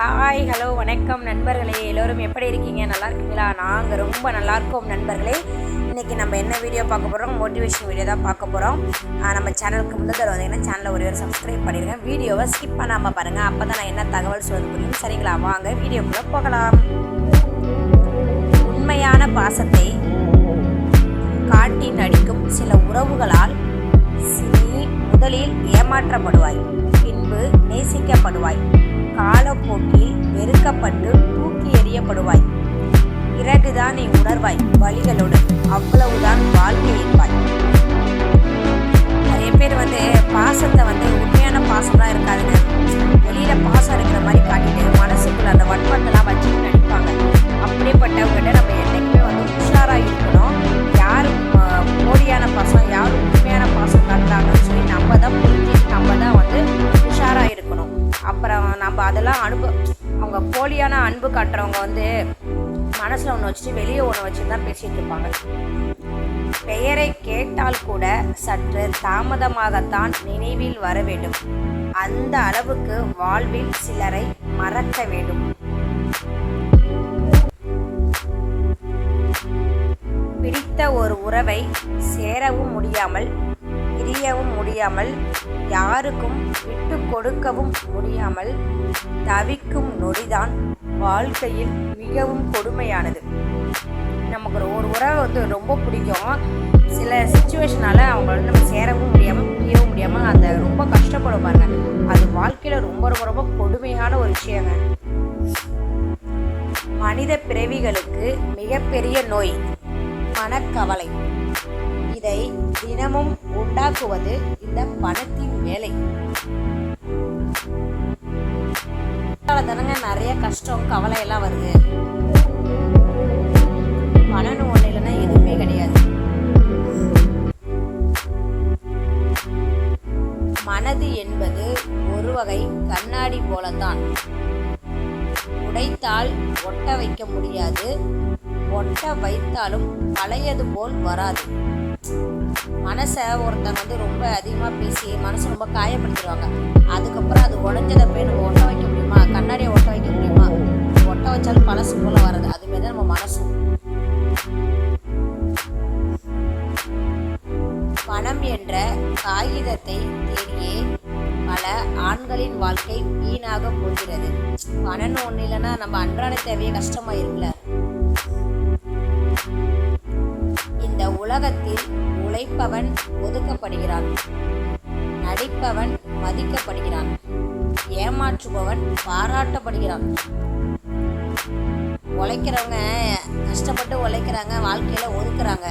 Hi hello வணக்கம் நண்பர்களே. எல்லோரும் எப்படி இருக்கீங்க? நல்லா இருக்கீங்களா? நாங்கள் ரொம்ப நல்லா இருக்கோம் நண்பர்களே. இன்றைக்கி நம்ம என்ன வீடியோ பார்க்க போகிறோம் மோட்டிவேஷன் வீடியோ தான் பார்க்க போகிறோம் நம்ம சேனலுக்கு முதல் தடவை வந்தீங்கன்னா சேனலை ஒரு ஒரு சப்ஸ்கிரைப் பண்ணிடுங்க. வீடியோவை ஸ்கிப் பண்ணாமல் பாருங்கள் அப்போ தான் நான் என்ன தகவல் சொல்ல முடியும் சரிங்களா? வாங்க வீடியோக்குள்ளே போகலாம். உண்மையான பாசத்தை காட்டி நடிக்கும் சில உறவுகளால் நீ முதலில் ஏமாற்றப்படுவாய் பின்பு நேசிக்கப்படுவாய். காலப்போக்கில் வெறுக்கப்பட்டு தூக்கி எறியப்படுவாய். பிறகுதான் நீ உணர்வாய் வழிகளோடு அவ்வளவுதான் வாழ்க்கையின் பாய். வச்சுட்டு வெளியே ஒன்று வச்சு தான் பேசிகிட்டு இருப்பாங்க. பெயரை கேட்டால் கூட சற்று தாமதமாகத்தான் நினைவில் வர வேண்டும். அந்த அளவுக்கு வாழ்வில் சிலரை மறக்க வேண்டும். பிடித்த ஒரு உறவை சேரவும் முடியாமல் பிரியவும் முடியாமல் யாருக்கும் விட்டு கொடுக்கவும் முடியாமல் தவிக்கும் நொடிதான் வாழ்க்கையில் மிகவும் கொடுமையானது. நமக்கு ஒரு ஒரு உறவை வந்து ரொம்ப பிடிக்கும். சில சுச்சுவேஷனால் அவங்க வந்து நம்ம சேரவும் முடியாமல் பிரியவும் முடியாமல் அந்த ரொம்ப கஷ்டப்படும் பாருங்க. அது வாழ்க்கையில் ரொம்ப ரொம்ப ரொம்ப கொடுமையான ஒரு விஷயங்க. மனித பிறவிகளுக்கு மிகப்பெரிய நோய் மனக்கவலை. இதை தினமும் உண்டாக்குவது இந்த பணத்தின் வேலை. தானங்க நிறைய கஷ்டம் கவலை எல்லாம் வருது. பணம்னு ஒண்ணு இல்லைன்னா எதுவுமே கிடையாது. மனது என்பது ஒரு வகை கண்ணாடி போலத்தான். உடைத்தால் ஒட்ட வைக்க முடியாது. ஒட்ட வைத்தாலும் பழையது போல் வராது. மனசை ஒருத்தங்க வந்து ரொம்ப அதிகமாக பேசி மனசை ரொம்ப காயப்படுத்திடுவாங்க. அதுக்கப்புறம் அது உடஞ்சதை போய் நம்ம ஒட்ட வைக்க முடியுமா? கண்ணாடியை ஒட்ட வைக்க முடியுமா? ஒட்ட வச்சாலும் பழசு போல வராது அதுமாரி தான் நம்ம மனசு பணம் என்ற காகிதத்தை தேடியே பல ஆண்களின் வாழ்க்கை வீணாக போகிறது. பணம்னு ஒன்று இல்லைன்னா நம்ம அன்றாட தேவையே கஷ்டமாக இருக்குல்ல. உலகத்தில் உழைப்பவன் ஒதுக்கப்படுகிறான். நடிப்பவன் மதிக்கப்படுகிறான். ஏமாற்றுபவன் பாராட்டப்படுகிறான். உழைக்கிறவங்க கஷ்டப்பட்டு உழைக்கிறாங்க வாழ்க்கையில ஒதுக்குறாங்க.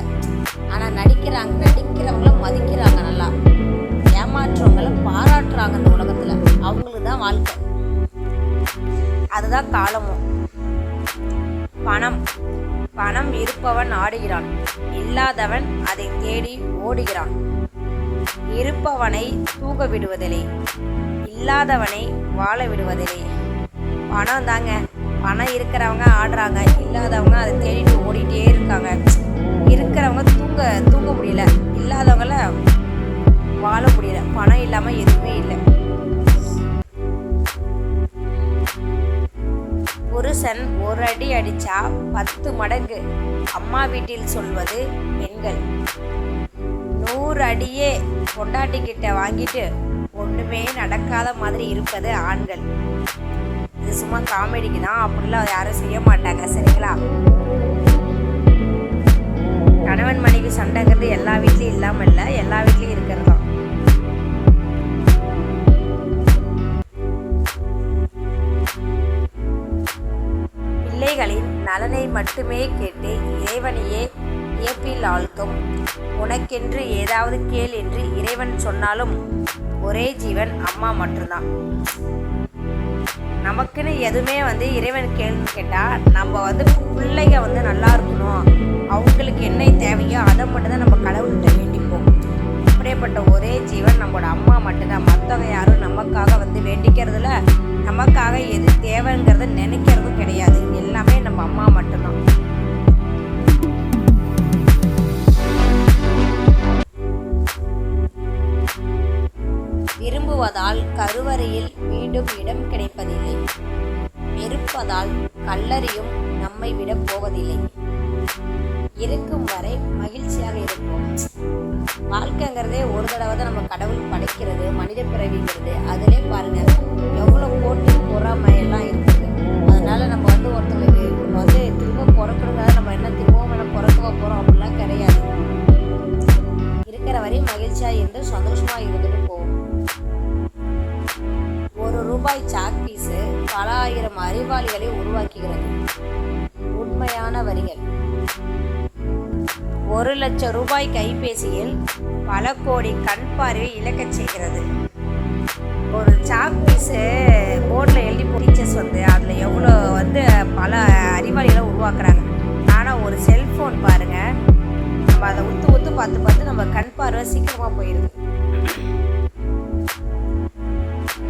ஆனா நடிக்கிறாங்க நடிக்கிறவங்கள மதிக்கிறாங்க நல்லா. ஏமாற்றுறவங்கள பாராட்டுறாங்க இந்த உலகத்துல. அவங்களுக்கு தான் வாழ்க்கை. அதுதான் காலமும். பணம். பணம் இருப்பவன் ஆடுகிறான். இல்லாதவன் அதை தேடி ஓடுகிறான். இருப்பவனை தூங்க விடுவதில்லை. இல்லாதவனை வாழ விடுவதில்லை. பணம் தாங்க. பணம் இருக்கிறவங்க ஆடுறாங்க. இல்லாதவங்க அதை தேடிட்டு ஓடிட்டே இருக்காங்க. இருக்கிறவங்க தூங்க தூங்க முடியல. இல்லாதவங்கள வாழ முடியல. பணம் இல்லாமல் எதுவுமே இல்லை. அடிச்சா பத்து மடங்கு. அம்மா வீட்டில் சொல்வது பெண்கள். நூறு அடியே பொண்டாட்டி கிட்ட வாங்கிட்டு ஒண்ணுமே நடக்காத மாதிரி இருப்பது ஆண்கள். இது சும்மா காமெடிக்கு தான் அப்படிலாம் யாரும் செய்ய மாட்டாங்க சரிங்களா? இறைவனையே ஏப்பில் ஆழ்த்தும் உனக்கென்று ஏதாவது கேள் என்று இறைவன் சொன்னாலும் ஒரே ஜீவன் அம்மா மட்டும்தான். நமக்குன்னு எதுவுமே வந்து இறைவன் கேள்வி கேட்டால் நம்ம வந்து பிள்ளைங்க வந்து நல்லா இருக்கணும். அவங்களுக்கு என்ன தேவையோ அதை மட்டும்தான் நம்ம கடவுள்கிட்ட வேண்டிப்போம். அப்படியேப்பட்ட ஒரே ஜீவன் நம்மளோட அம்மா மட்டும்தான். மற்றவங்க யாரும் நமக்காக வந்து வேண்டிக்கிறதுல நமக்காக எது தேவைங்கிறத நினைக்கிறதும் கிடையாது. மீண்டும் இடம் கிடைப்பதில்லை. வெறுப்பதால் கல்லறியும் நம்மை விட போவதில்லை. இருக்கும் வரை மகிழ்ச்சியாக இருப்போம். வாழ்க்கைங்கிறதே ஒரு தடவை தான் நம்ம கடவுள் படைக்கிறது மனித பிறவிங்கிறது. அதிலே பாருங்க எவ்வளோ போட்டி பொறாமை ரூபாய் சாக் பீஸு பல ஆயிரம் அறிவாளிகளை உருவாக்குகிறது. உண்மையான வரிகள். ஒரு லட்சம் ரூபாய் கைபேசியில் பல கோடி கண் பார்வை இழக்கச் செய்கிறது. ஒரு சாக் பீஸு போர்டில் எழுதி டீச்சர்ஸ் வந்து அதில் எவ்வளோ வந்து பல அறிவாளிகளை உருவாக்குறாங்க. ஆனால் ஒரு செல்ஃபோன் பாருங்கள் நம்ம அதை உத்து உத்து பார்த்து பார்த்து நம்ம கண் பார்வை சீக்கிரமாக போயிடுது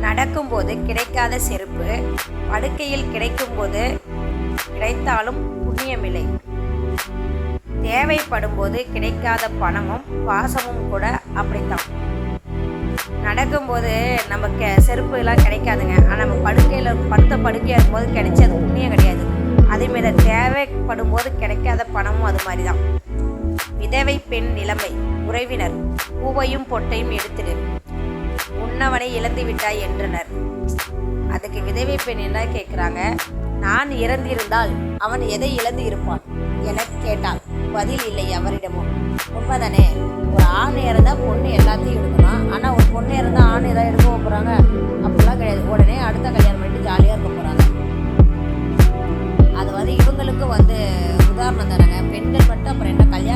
நடக்கும்போது கிடைக்காத செருப்பு படுக்கையில் கிடைக்கும்போது கிடைத்தாலும் புண்ணியமில்லை. தேவைப்படும் போது கிடைக்காத பணமும் பாசமும் கூட அப்படித்தான். நடக்கும்போது நமக்கு செருப்பு எல்லாம் கிடைக்காதுங்க. ஆனால் நம்ம படுக்கையில் படுத்த படுக்கையாக இருக்கும்போது கிடைச்சி அது புண்ணியம் கிடையாது. அதேமாரி தேவைப்படும் போது கிடைக்காத பணமும் அது மாதிரி தான் விதவை பெண் நிலைமை. உறவினர். பூவையும் பொட்டையும் எடுத்துடு. உன்னவனை இழந்து விட்டாய் என்றனர். அதுக்கு விதவை பெண் என்ன கேட்குறாங்க? நான் இறந்திருந்தால் அவன் எதை இழந்து இருப்பான்? என கேட்டால் பதில் இல்லை அவரிடமும். உண்மைதானே? ஒரு ஆண் இறந்தால் பொண்ணு எல்லாத்தையும் எடுக்கணும்? ஆனால் ஒரு பொண்ணு இறந்தால் ஆண் எதாவது எடுக்க போகிறாங்க அப்படிலாம் கிடையாது. உடனே அடுத்த கல்யாணம் பண்ணிட்டு ஜாலியாக இருக்க போகிறாங்க அது வந்து இவங்களுக்கும் வந்து உதாரணம் தானேங்க. பெண்கள் மட்டும் அப்புறம் என்ன கல்யாணம்